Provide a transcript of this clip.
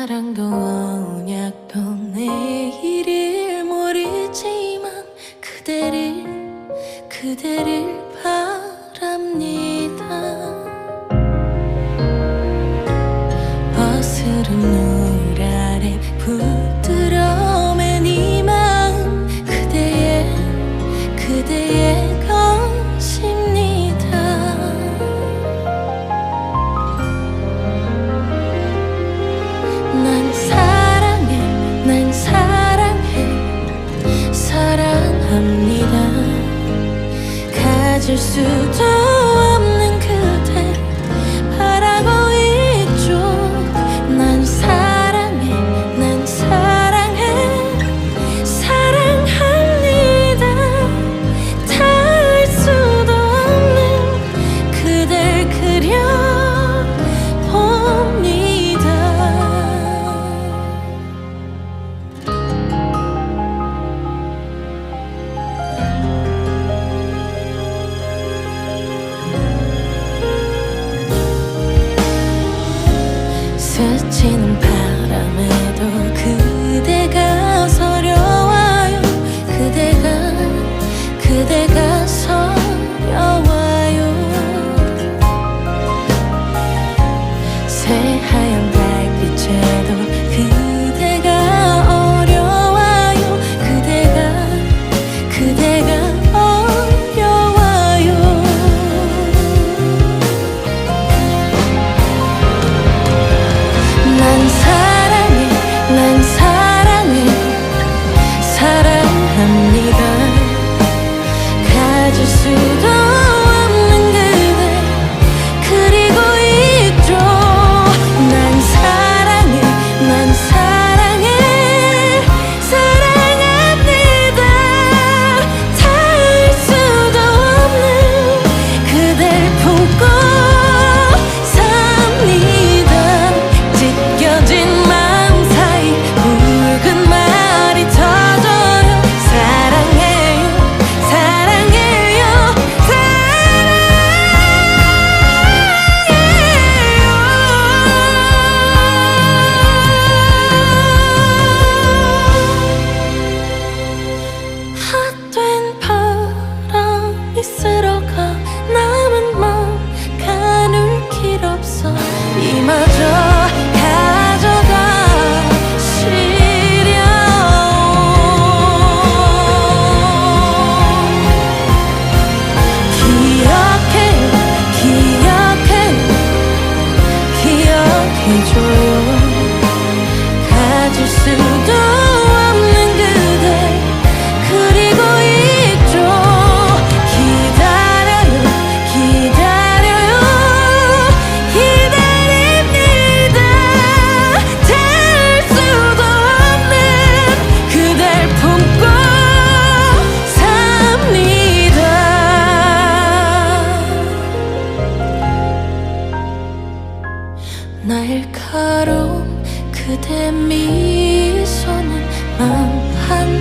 사랑도 언약도 내일일 모르지만 그대를 그대를 바랍니다. to 岂能？ 네가 남은 마음 가눌 길 없어. 이마저 날카로운 그대 미소는 맘 한.